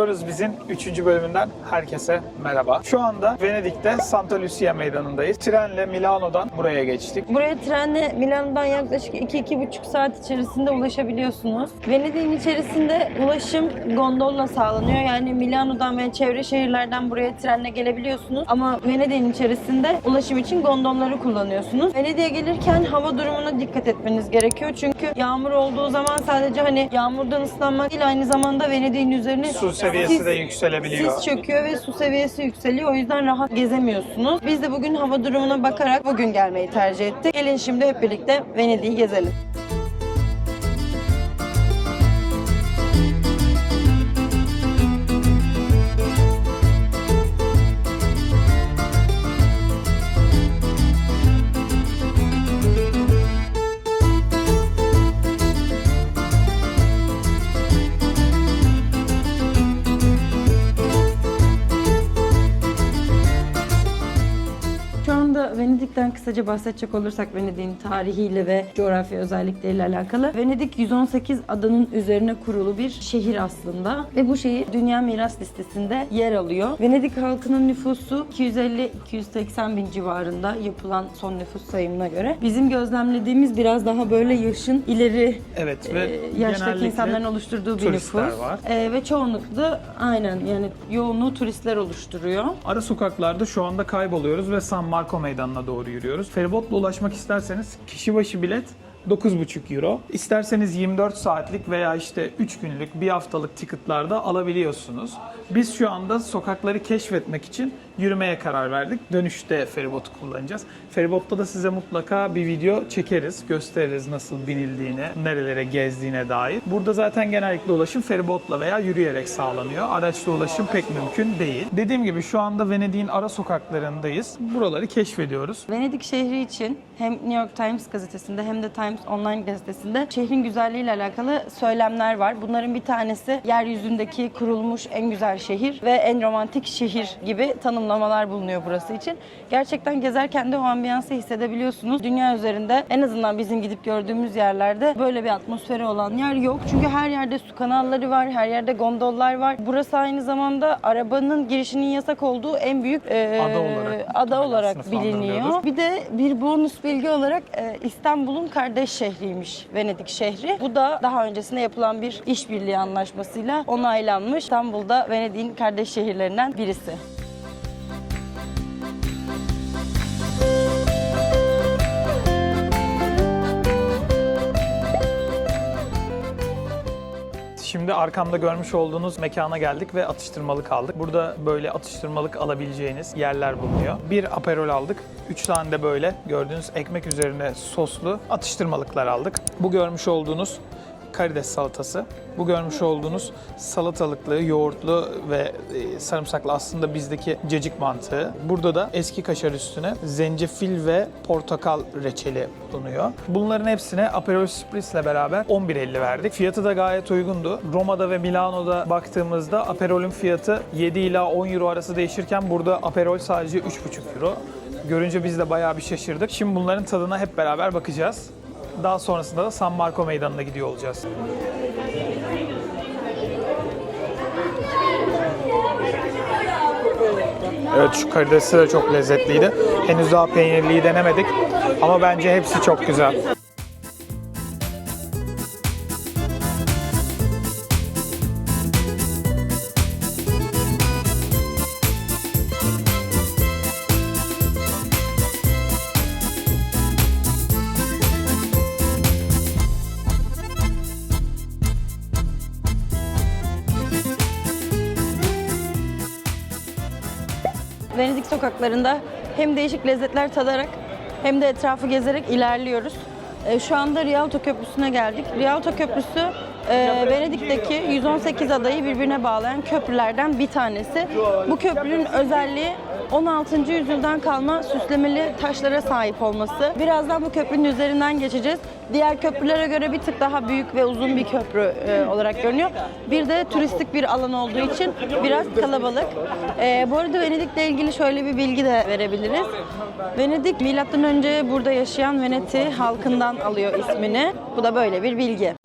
Gidiyoruz bizim 3. bölümünden herkese merhaba. Şu anda Venedik'te Santa Lucia meydanındayız. Trenle Milano'dan buraya geçtik. Buraya trenle Milano'dan yaklaşık 2-2,5 saat içerisinde ulaşabiliyorsunuz. Venedik'in içerisinde ulaşım gondolla sağlanıyor. Yani Milano'dan ve çevre şehirlerden buraya trenle gelebiliyorsunuz. Ama Venedik'in içerisinde ulaşım için gondolları kullanıyorsunuz. Venedik'e gelirken hava durumuna dikkat etmeniz gerekiyor. Çünkü yağmur olduğu zaman sadece hani yağmurdan ıslanmak değil aynı zamanda Venedik'in üzerine Su seviyesi de yükselebiliyor. Sis çöküyor ve su seviyesi yükseliyor. O yüzden rahat gezemiyorsunuz. Biz de bugün hava durumuna bakarak bugün gelmeyi tercih ettik. Gelin şimdi hep birlikte Venedik'i gezelim. Kısaca bahsedecek olursak Venedik'in tarihiyle ve coğrafya özellikleriyle alakalı. Venedik 118 adanın üzerine kurulu bir şehir aslında ve bu şehir Dünya Miras Listesi'nde yer alıyor. Venedik halkının nüfusu 250-280 bin civarında yapılan son nüfus sayımına göre. Bizim gözlemlediğimiz biraz daha böyle yaşın ileri Evet ve e, yaştaki insanların oluşturduğu bir nüfus. var. E, ve çoğunlukla aynen yani yoğunluğu turistler oluşturuyor. Ara sokaklarda şu anda kayboluyoruz ve San Marco meydanına doğru yürüyoruz. Feribotla ulaşmak isterseniz kişi başı bilet 9,5 euro. İsterseniz 24 saatlik veya işte 3 günlük, bir haftalık ticketlarda alabiliyorsunuz. Biz şu anda sokakları keşfetmek için yürümeye karar verdik. Dönüşte feribotu kullanacağız. Feribotta da size mutlaka bir video çekeriz, gösteririz nasıl binildiğini, nerelere gezdiğine dair. Burada zaten genellikle ulaşım feribotla veya yürüyerek sağlanıyor. Araçla ulaşım pek mümkün değil. Dediğim gibi şu anda Venedik'in ara sokaklarındayız. Buraları keşfediyoruz. Venedik şehri için hem New York Times gazetesinde hem de Times Online gazetesinde şehrin güzelliğiyle alakalı söylemler var. Bunların bir tanesi yeryüzündeki kurulmuş en güzel şehir ve en romantik şehir gibi tanımlamalar bulunuyor burası için. Gerçekten gezerken de o ambiyansı hissedebiliyorsunuz. Dünya üzerinde en azından bizim gidip gördüğümüz yerlerde böyle bir atmosferi olan yer yok. Çünkü her yerde su kanalları var, her yerde gondollar var. Burası aynı zamanda arabanın girişinin yasak olduğu en büyük e, Ada olarak ada olarak biliniyor. Bir de bir bonus bilgi olarak e, İstanbul'un kardeş şehriymiş Venedik şehri. Bu da daha öncesinde yapılan bir işbirliği anlaşmasıyla onaylanmış. İstanbul'da Venedik'in kardeş şehirlerinden birisi. Şimdi arkamda görmüş olduğunuz mekana geldik ve atıştırmalık aldık. Burada böyle atıştırmalık alabileceğiniz yerler bulunuyor. Bir aperol aldık. Üç tane de böyle gördüğünüz ekmek üzerine soslu atıştırmalıklar aldık. Bu görmüş olduğunuz karides salatası. Bu görmüş olduğunuz salatalıklı, yoğurtlu ve e, sarımsaklı aslında bizdeki cacık mantığı. Burada da eski kaşar üstüne zencefil ve portakal reçeli bulunuyor. Bunların hepsine Aperol Spritz ile beraber 11.50 verdik. Fiyatı da gayet uygundu. Roma'da ve Milano'da baktığımızda Aperol'ün fiyatı 7 ila 10 euro arası değişirken burada Aperol sadece 3,5 euro. Görünce biz de bayağı bir şaşırdık. Şimdi bunların tadına hep beraber bakacağız. Daha sonrasında da San Marco meydanına gidiyor olacağız. Evet şu karidesi de çok lezzetliydi. Henüz daha peynirliyi denemedik ama bence hepsi çok güzel. Venedik sokaklarında hem değişik lezzetler tadarak hem de etrafı gezerek ilerliyoruz. E, Şu anda Rialto Köprüsü'ne geldik. Rialto Köprüsü e, Venedik'teki 118 adayı birbirine bağlayan köprülerden bir tanesi. Bu köprünün özelliği 16. yüzyıldan kalma süslemeli taşlara sahip olması. Birazdan bu köprünün üzerinden geçeceğiz. Diğer köprülere göre bir tık daha büyük ve uzun bir köprü e, olarak görünüyor. Bir de turistik bir alan olduğu için biraz kalabalık. E, bu arada Venedik'le ilgili şöyle bir bilgi de verebiliriz. Venedik milattan önce burada yaşayan Veneti halkından alıyor ismini. Bu da böyle bir bilgi.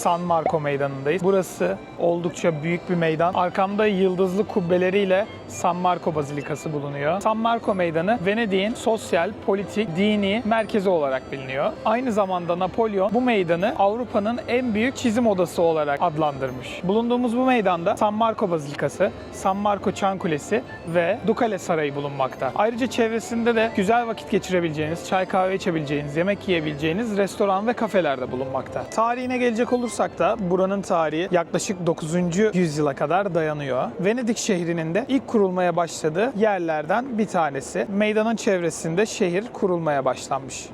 San Marco Meydanı'ndayız. Burası oldukça büyük bir meydan. Arkamda yıldızlı kubbeleriyle San Marco Bazilikası bulunuyor. San Marco Meydanı Venedik'in sosyal, politik, dini merkezi olarak biliniyor. Aynı zamanda Napolyon bu meydanı Avrupa'nın en büyük çizim odası olarak adlandırmış. Bulunduğumuz bu meydanda San Marco Bazilikası, San Marco Çan Kulesi ve Dukale Sarayı bulunmakta. Ayrıca çevresinde de güzel vakit geçirebileceğiniz, çay kahve içebileceğiniz, yemek yiyebileceğiniz restoran ve kafeler de bulunmakta. Tarihine gelecek olursak da buranın tarihi yaklaşık 9. yüzyıla kadar dayanıyor. Venedik şehrinin de ilk kurulmaya başladığı yerlerden bir tanesi. Meydanın çevresinde şehir kurulmaya başlanmış.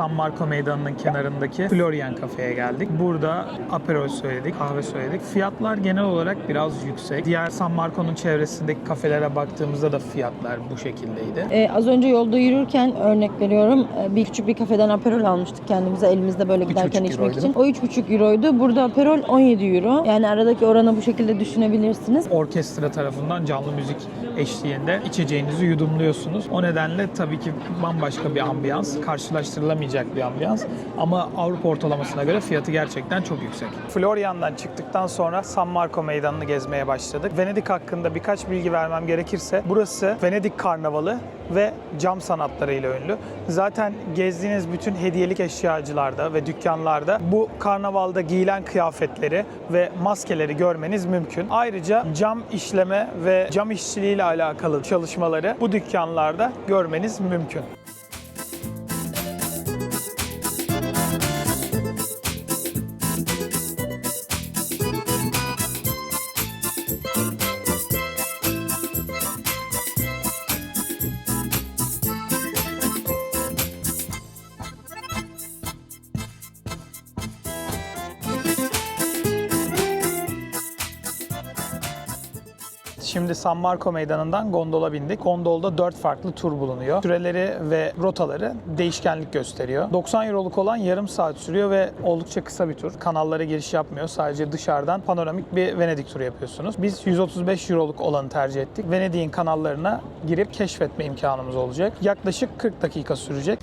San Marco Meydanı'nın kenarındaki Florian Cafe'ye geldik. Burada aperol söyledik, kahve söyledik. Fiyatlar genel olarak biraz yüksek. Diğer San Marco'nun çevresindeki kafelere baktığımızda da fiyatlar bu şekildeydi. Ee, az önce yolda yürürken örnek veriyorum e, bir küçük bir kafeden aperol almıştık kendimize elimizde böyle giderken içmek euroydu. için. O 3,5 euroydu. Burada aperol 17 euro. Yani aradaki oranı bu şekilde düşünebilirsiniz. Orkestra tarafından canlı müzik eşliğinde içeceğinizi yudumluyorsunuz. O nedenle tabii ki bambaşka bir ambiyans, karşılaştırılamayacak bir ambiyans. Ama Avrupa ortalamasına göre fiyatı gerçekten çok yüksek. Florian'dan çıktıktan sonra San Marco Meydanı'nı gezmeye başladık. Venedik hakkında birkaç bilgi vermem gerekirse burası Venedik Karnavalı ve cam sanatlarıyla ünlü. Zaten gezdiğiniz bütün hediyelik eşyacılarda ve dükkanlarda bu karnavalda giyilen kıyafetleri ve maskeleri görmeniz mümkün. Ayrıca cam işleme ve cam işçiliği ile alakalı çalışmaları bu dükkanlarda görmeniz mümkün. Şimdi San Marco Meydanı'ndan gondola bindik. Gondolda 4 farklı tur bulunuyor. Süreleri ve rotaları değişkenlik gösteriyor. 90 euroluk olan yarım saat sürüyor ve oldukça kısa bir tur. Kanallara giriş yapmıyor. Sadece dışarıdan panoramik bir Venedik turu yapıyorsunuz. Biz 135 euroluk olanı tercih ettik. Venedik'in kanallarına girip keşfetme imkanımız olacak. Yaklaşık 40 dakika sürecek.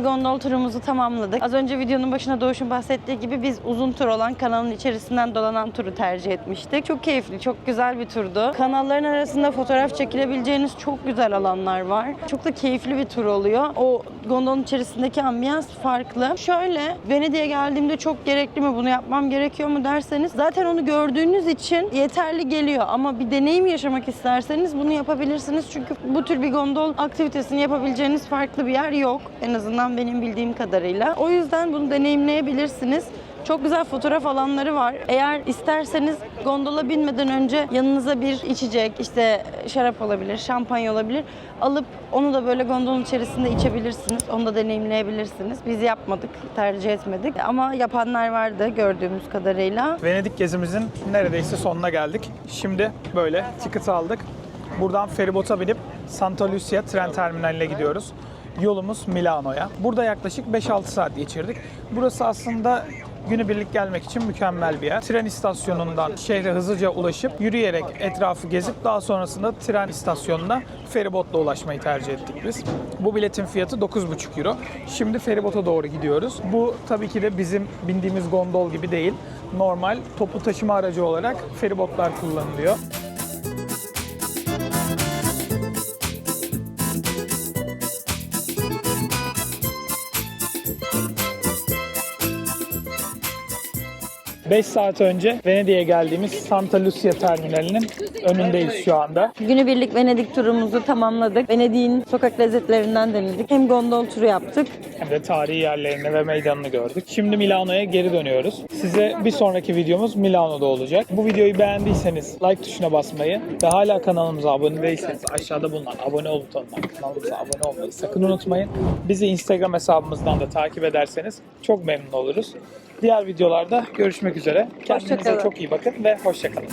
Şimdi gondol turumuzu tamamladık. Az önce videonun başına Doğuş'un bahsettiği gibi biz uzun tur olan kanalın içerisinden dolanan turu tercih etmiştik. Çok keyifli, çok güzel bir turdu. Kanalların arasında fotoğraf çekilebileceğiniz çok güzel alanlar var. Çok da keyifli bir tur oluyor. O gondolun içerisindeki ambiyans farklı. Şöyle, Venedik'e geldiğimde çok gerekli mi, bunu yapmam gerekiyor mu derseniz zaten onu gördüğünüz için yeterli geliyor. Ama bir deneyim yaşamak isterseniz bunu yapabilirsiniz. Çünkü bu tür bir gondol aktivitesini yapabileceğiniz farklı bir yer yok. En azından benim bildiğim kadarıyla. O yüzden bunu deneyimleyebilirsiniz. Çok güzel fotoğraf alanları var. Eğer isterseniz gondola binmeden önce yanınıza bir içecek, işte şarap olabilir, şampanya olabilir. Alıp onu da böyle gondolun içerisinde içebilirsiniz. Onu da deneyimleyebilirsiniz. Biz yapmadık, tercih etmedik. Ama yapanlar vardı gördüğümüz kadarıyla. Venedik gezimizin neredeyse sonuna geldik. Şimdi böyle ticket aldık. Buradan feribota binip Santa Lucia tren terminaline gidiyoruz. Yolumuz Milano'ya. Burada yaklaşık 5-6 saat geçirdik. Burası aslında Günübirlik gelmek için mükemmel bir yer. Tren istasyonundan şehre hızlıca ulaşıp yürüyerek etrafı gezip daha sonrasında tren istasyonuna feribotla ulaşmayı tercih ettik biz. Bu biletin fiyatı 9,5 euro. Şimdi feribota doğru gidiyoruz. Bu tabii ki de bizim bindiğimiz gondol gibi değil. Normal toplu taşıma aracı olarak feribotlar kullanılıyor. Beş saat önce Venedik'e geldiğimiz Santa Lucia terminalinin önündeyiz şu anda. Günübirlik Venedik turumuzu tamamladık. Venedik'in sokak lezzetlerinden denedik. Hem gondol turu yaptık. Hem de tarihi yerlerini ve meydanını gördük. Şimdi Milano'ya geri dönüyoruz. Size bir sonraki videomuz Milano'da olacak. Bu videoyu beğendiyseniz like tuşuna basmayı ve hala kanalımıza abone değilseniz aşağıda bulunan abone ol butonundan kanalımıza abone olmayı sakın unutmayın. Bizi Instagram hesabımızdan da takip ederseniz çok memnun oluruz. Diğer videolarda görüşmek üzere. Kendinize çok iyi bakın ve hoşçakalın.